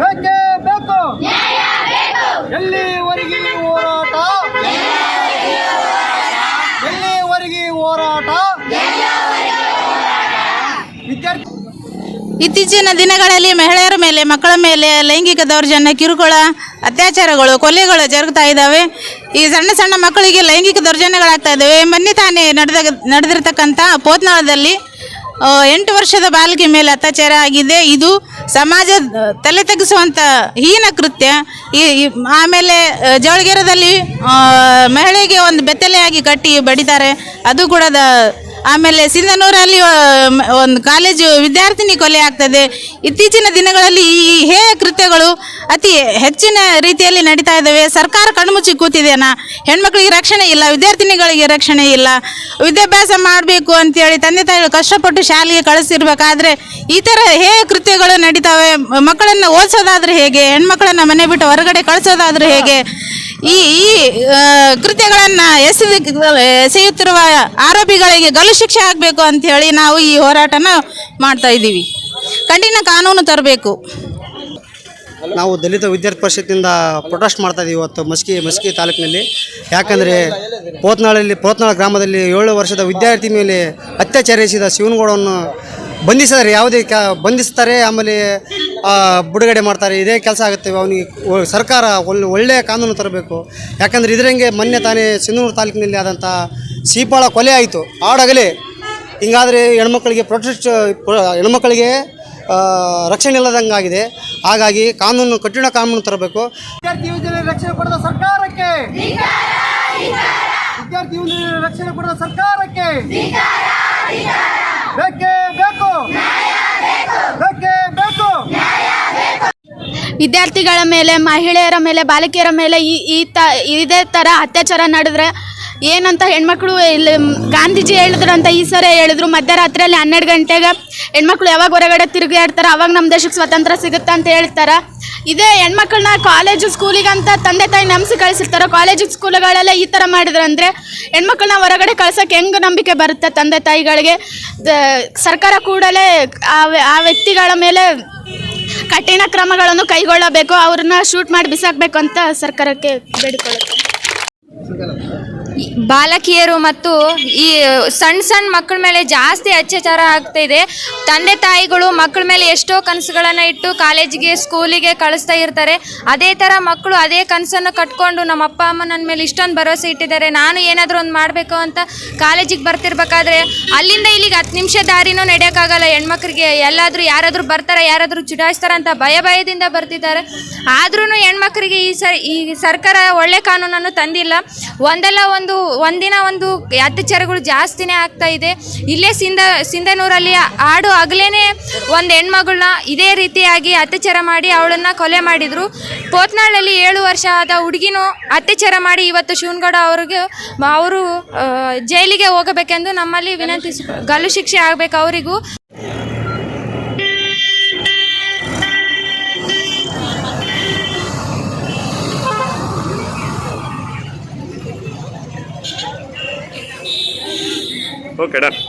ಬೇಕೇ ಬೇಕು? ಎಲ್ಲಿವರೆಗೆ ಹೋರಾಟ? ಎಲ್ಲಿವರೆಗೆ ಹೋರಾಟ? ಇತ್ತೀಚಿನ ದಿನಗಳಲ್ಲಿ ಮಹಿಳೆಯರ ಮೇಲೆ, ಮಕ್ಕಳ ಮೇಲೆ ಲೈಂಗಿಕ ದೌರ್ಜನ್ಯ, ಕಿರುಕುಳ, ಅತ್ಯಾಚಾರಗಳು, ಕೊಲೆಗಳು ಜರುಗ್ತಾ ಇದ್ದಾವೆ. ಈ ಸಣ್ಣ ಸಣ್ಣ ಮಕ್ಕಳಿಗೆ ಲೈಂಗಿಕ ದೌರ್ಜನ್ಯಗಳಾಗ್ತಾ ಇದ್ದಾವೆ. ಮೊನ್ನೆ ತಾನೇ ನಡೆದ ನಡೆದಿರತಕ್ಕಂಥ ಪೋತ್ನಾಳದಲ್ಲಿ ಎಂಟು ವರ್ಷದ ಬಾಲಕಿ ಮೇಲೆ ಅತ್ಯಾಚಾರ ಆಗಿದೆ. ಇದು ಸಮಾಜ ತಲೆ ತಗ್ಗಿಸುವಂಥ ಹೀನ ಕೃತ್ಯ, ಈ ಆಮೇಲೆ ಜವಳಿಗೆರದಲ್ಲಿ ಮಹಿಳೆಗೆ ಒಂದು ಬೆತ್ತಲೆಯಾಗಿ ಕಟ್ಟಿ ಬಡಿತಾರೆ, ಅದು ಕೂಡ ದ ಆಮೇಲೆ ಸಿಂಧನೂರಲ್ಲಿ ಒಂದು ಕಾಲೇಜು ವಿದ್ಯಾರ್ಥಿನಿ ಕೊಲೆ ಆಗ್ತದೆ. ಇತ್ತೀಚಿನ ದಿನಗಳಲ್ಲಿ ಈ ಹೇಯ ಕೃತ್ಯಗಳು ಅತಿ ಹೆಚ್ಚಿನ ರೀತಿಯಲ್ಲಿ ನಡೀತಾ ಇದ್ದಾವೆ. ಸರ್ಕಾರ ಕಣ್ಮುಚ್ಚಿ ಕೂತಿದೆನಾ? ಹೆಣ್ಮಕ್ಳಿಗೆ ರಕ್ಷಣೆ ಇಲ್ಲ, ವಿದ್ಯಾರ್ಥಿನಿಗಳಿಗೆ ರಕ್ಷಣೆ ಇಲ್ಲ. ವಿದ್ಯಾಭ್ಯಾಸ ಮಾಡಬೇಕು ಅಂತೇಳಿ ತಂದೆ ತಾಯಿಗಳು ಕಷ್ಟಪಟ್ಟು ಶಾಲೆಗೆ ಕಳಿಸಿರ್ಬೇಕಾದ್ರೆ ಈ ಥರ ಹೇಯ ಕೃತ್ಯಗಳು ನಡೀತಾವೆ. ಮಕ್ಕಳನ್ನು ಓದಿಸೋದಾದ್ರೆ ಹೇಗೆ? ಹೆಣ್ಮಕ್ಳನ್ನ ಮನೆ ಬಿಟ್ಟು ಹೊರಗಡೆ ಕಳಿಸೋದಾದ್ರೆ ಹೇಗೆ? ಈ ಈ ಕೃತ್ಯಗಳನ್ನು ಎಸೆದ ಎಸೆಯುತ್ತಿರುವ ಆರೋಪಿಗಳಿಗೆ ಗಲ್ಲು ಶಿಕ್ಷೆ ಆಗಬೇಕು ಅಂತ ಹೇಳಿ ನಾವು ಈ ಹೋರಾಟನ ಮಾಡ್ತಾ ಇದ್ದೀವಿ. ಕಠಿಣ ಕಾನೂನು ತರಬೇಕು. ನಾವು ದಲಿತ ವಿದ್ಯಾರ್ಥಿ ಪರಿಷತ್ತಿಂದ ಪ್ರೊಟೆಸ್ಟ್ ಮಾಡ್ತಾ ಇದ್ದೀವಿ ಇವತ್ತು ಮಸ್ಕಿ ಮಸ್ಕಿ ತಾಲೂಕಿನಲ್ಲಿ. ಯಾಕಂದರೆ ಪೋತ್ನಾಳಲ್ಲಿ, ಪೋತ್ನಾಳ ಗ್ರಾಮದಲ್ಲಿ ಏಳು ವರ್ಷದ ವಿದ್ಯಾರ್ಥಿ ಮೇಲೆ ಅತ್ಯಾಚಾರ ಎಸಿದ ಶಿವನಗೌಡವನ್ನು ಬಂಧಿಸಿದ್ದಾರೆ. ಯಾವುದೇ ಕ, ಬಂಧಿಸ್ತಾರೆ, ಆಮೇಲೆ ಬಿಡುಗಡೆ ಮಾಡ್ತಾರೆ, ಇದೇ ಕೆಲಸ ಆಗುತ್ತೆ, ಅವನಿಗೆ ಸರ್ಕಾರ ಒಳ್ಳೆ ಒಳ್ಳೆಯ ಕಾನೂನು ತರಬೇಕು. ಯಾಕಂದರೆ ಇದರಂಗೆ ಮೊನ್ನೆ ತಾನೇ ಸಿಂಧನೂರು ತಾಲೂಕಿನಲ್ಲಿ ಆದಂಥ ಸೀಪಾಳ ಕೊಲೆ ಆಯಿತು, ಆಡಗಲೇ. ಹಿಂಗಾದರೆ ಹೆಣ್ಮಕ್ಳಿಗೆ ಪ್ರೊಟೆಸ್ಟ್ ಹೆಣ್ಮಕ್ಳಿಗೆ ರಕ್ಷಣೆ ರಕ್ಷಣೆ ಇಲ್ಲದಂಗಾಗಿದೆ ಹಾಗಾಗಿ ಕಾನೂನು, ಕಠಿಣ ಕಾನೂನು ತರಬೇಕು. ವಿದ್ಯಾರ್ಥಿ ಯೋಜನೆ ರಕ್ಷಣೆ ಕೊಡದ ಸರ್ಕಾರಕ್ಕೆ. ವಿದ್ಯಾರ್ಥಿ ಯೋಜನೆ ರಕ್ಷಣೆ ಕೊಡದ ಸರ್ಕಾರಕ್ಕೆ. ಬೇಕು ಬೇಕೇ ಬೇಕು ವಿದ್ಯಾರ್ಥಿಗಳ ಮೇಲೆ, ಮಹಿಳೆಯರ ಮೇಲೆ, ಬಾಲಕಿಯರ ಮೇಲೆ ಈ ಈ ತ, ಇದೇ ಥರ ಅತ್ಯಾಚಾರ ನಡೆದ್ರೆ ಏನಂತ ಹೆಣ್ಮಕ್ಳು ಇಲ್ಲಿ, ಗಾಂಧೀಜಿ ಹೇಳಿದ್ರು ಅಂತ ಈ ಸರಿ ಹೇಳಿದ್ರು, ಮಧ್ಯರಾತ್ರಿಯಲ್ಲಿ ಹನ್ನೆರಡು ಗಂಟೆಗೆ ಹೆಣ್ಮಕ್ಳು ಯಾವಾಗ ಹೊರಗಡೆ ತಿರುಗಾಡ್ತಾರೆ ಅವಾಗ ನಮ್ಮ ದೇಶಕ್ಕೆ ಸ್ವತಂತ್ರ ಸಿಗುತ್ತೆ ಅಂತ ಹೇಳ್ತಾರೆ? ಇದೇ ಹೆಣ್ಮಕ್ಳನ್ನ ಕಾಲೇಜು ಸ್ಕೂಲಿಗಂತ ತಂದೆ ತಾಯಿ ನಂಬಿಸಿ ಕಳಿಸಿರ್ತಾರೆ ಕಾಲೇಜು ಸ್ಕೂಲ್ಗಳೆಲ್ಲ ಈ ಥರ ಮಾಡಿದ್ರಂದ್ರೆ ಹೆಣ್ಮಕ್ಳನ್ನ ಹೊರಗಡೆ ಕಳ್ಸೋಕ್ಕೆ ಹೆಂಗೆ ನಂಬಿಕೆ ಬರುತ್ತೆ ತಂದೆ ತಾಯಿಗಳಿಗೆ? ಸರ್ಕಾರ ಕೂಡಲೇ ಆ ವ್ಯಕ್ತಿಗಳ ಮೇಲೆ ಕಠಿಣ ಕ್ರಮಗಳನ್ನು ಕೈಗೊಳ್ಳಬೇಕು ಅವ್ರನ್ನ ಶೂಟ್ ಮಾಡಿ ಬಿಸಾಕಬೇಕು ಅಂತ ಸರ್ಕಾರಕ್ಕೆ ಬೇಡಿಕೊಳ್ಳುತ್ತೆ ಬಾಲಕಿಯರು ಮತ್ತು ಈ ಸಣ್ಣ ಸಣ್ಣ ಮಕ್ಕಳ ಮೇಲೆ ಜಾಸ್ತಿ ಅತ್ಯಾಚಾರ ಆಗ್ತಾ ಇದೆ. ತಂದೆ ತಾಯಿಗಳು ಮಕ್ಕಳ ಮೇಲೆ ಎಷ್ಟೋ ಕನಸುಗಳನ್ನು ಇಟ್ಟು ಕಾಲೇಜಿಗೆ, ಸ್ಕೂಲಿಗೆ ಕಳಿಸ್ತಾ ಇರ್ತಾರೆ. ಅದೇ ಥರ ಮಕ್ಕಳು ಅದೇ ಕನಸನ್ನು ಕಟ್ಕೊಂಡು ನಮ್ಮ ಅಪ್ಪ ಅಮ್ಮ ನನ್ನ ಮೇಲೆ ಇಷ್ಟೊಂದು ಭರವಸೆ ಇಟ್ಟಿದ್ದಾರೆ. ನಾನು ಏನಾದರೂ ಒಂದು ಮಾಡಬೇಕು ಅಂತ ಕಾಲೇಜಿಗೆ ಬರ್ತಿರ್ಬೇಕಾದ್ರೆ ಅಲ್ಲಿಂದ ಇಲ್ಲಿಗೆ ಹತ್ತು ನಿಮಿಷ ದಾರಿನೂ ನಡೆಯೋಕ್ಕಾಗಲ್ಲ. ಹೆಣ್ಮಕ್ಳಿಗೆ ಎಲ್ಲಾದರೂ ಯಾರಾದರೂ ಬರ್ತಾರೆ, ಯಾರಾದರೂ ಚುಡಾಯಿಸ್ತಾರೆ ಅಂತ ಭಯ ಭಯದಿಂದ ಬರ್ತಿದ್ದಾರೆ. ಆದ್ರೂ ಹೆಣ್ಮಕ್ಳಿಗೆ ಈ ಸರ್, ಈ ಸರ್ಕಾರ ಒಳ್ಳೆ ಕಾನೂನನ್ನು ತಂದಿಲ್ಲ. ಒಂದಲ್ಲ ಒಂದು ಒಂದಿನ ಒಂದು ಅತ್ಯಾಚಾರಗಳು ಜಾಸ್ತಿನೇ ಆಗ್ತಾ ಇದೆ. ಇಲ್ಲೇ ಸಿಂಧ, ಸಿಂಧನೂರಲ್ಲಿ ಆಡು ಆಗಲೇ ಒಂದು ಹೆಣ್ಮಗಳನ್ನ ಇದೇ ರೀತಿಯಾಗಿ ಅತ್ಯಾಚಾರ ಮಾಡಿ ಅವಳನ್ನು ಕೊಲೆ ಮಾಡಿದರು. ಪೋತ್ನಾಳಲ್ಲಿ ಏಳು ವರ್ಷ ಆದ ಹುಡುಗಿನೂ ಅತ್ಯಾಚಾರ ಮಾಡಿ ಇವತ್ತು ಶಿವನಗೌಡ ಅವ್ರಿಗೆ, ಅವರು ಜೈಲಿಗೆ ಹೋಗಬೇಕೆಂದು ನಮ್ಮಲ್ಲಿ ವಿನಂತಿಸ ಗಲ್ಲು ಶಿಕ್ಷೆ ಆಗಬೇಕು ಅವರಿಗೂ. puedo quedar.